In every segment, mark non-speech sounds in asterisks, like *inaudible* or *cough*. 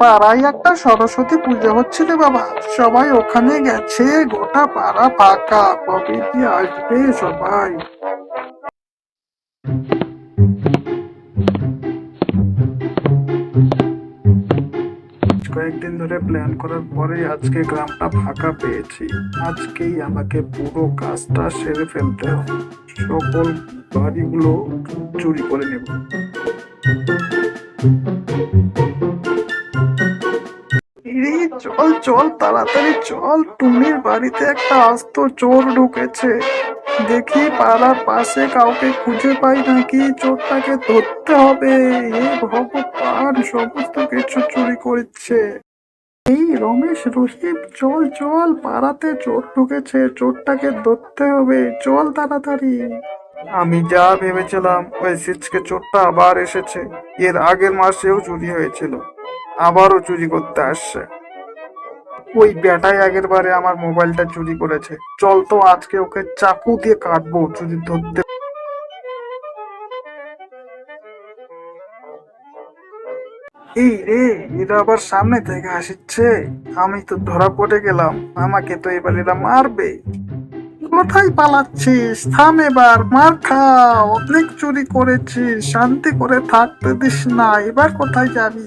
পাড়ায় একটা সরস্বতী পুজো হচ্ছিল বাবা। সবাই ওখানে গেছে, গোটা পাড়া ফাঁকা কি আসবে সবাই? কয়েকদিন ধরে প্ল্যান করার পরে আজকে গ্রামটা ফাঁকা পেয়েছি। আজকেই আমাকে পুরো কাজটা সেরে ফেলতে হবে। সকল বাড়িগুলো চুরি করে নেব। ইরে, চল চল তাড়াতাড়ি চল। টুনির বাড়িতে একটা আস্ত চোর ঢুকেছে। দেখি পাড়ার পাশে কাউকে খুঁজে পাই নাকি। চোরটাকে ধরতে হবে। এ ভগবান সমস্ত কিছু চুরি করছে। এই রমেশ রহিম চল চল পাড়াতে চোর ঢুকেছে। চোরটাকে ধরতে হবে। চল তাড়াতাড়ি। আমি যা ভেবেছিলাম ওই সিচকে চোরটা আবার এসেছে। এর আগের মাসেও চুরি হয়েছিল। আবারও চুরি করতে আসছে। ওই বেটাই আগের বারে আমার মোবাইলটা চুরি করেছে। চল তো আজকে ওকে চাকু দিয়ে কাটবো যদি ধরতে। এই রে, এরা আবার সামনে থেকে আসছে। আমি তো ধরা পড়ে গেলাম, আমাকে তো এবার এরা মারবে। কোথায় পালাচ্ছিস? থাম এবার, মার খা অনেক চুরি করেছিস, শান্তি করে থাকতে দিস না, এবার কোথায় যাবি?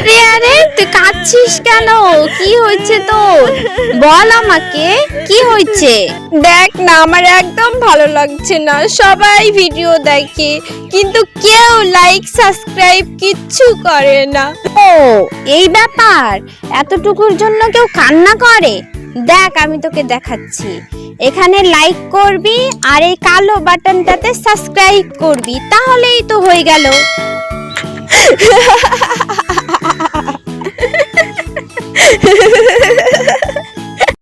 আরে আরে তুই কাঁদছিস কেন? কি হয়েছে তোর? বল আমাকে কি হয়েছে? দেখ না আমার একদম ভালো লাগছে না। সবাই ভিডিও দেখে কিন্তু কেউ লাইক সাবস্ক্রাইব কিচ্ছু করে না। ও এই ব্যাপার? এতটুকুর জন্য কেউ কান্না করে? দেখ আমি তোকে দেখাচ্ছি। এখানে লাইক করবি আর এই কালো বাটনটাতে সাবস্ক্রাইব করবি তাহলেই তো হয়ে গেল। *laughs*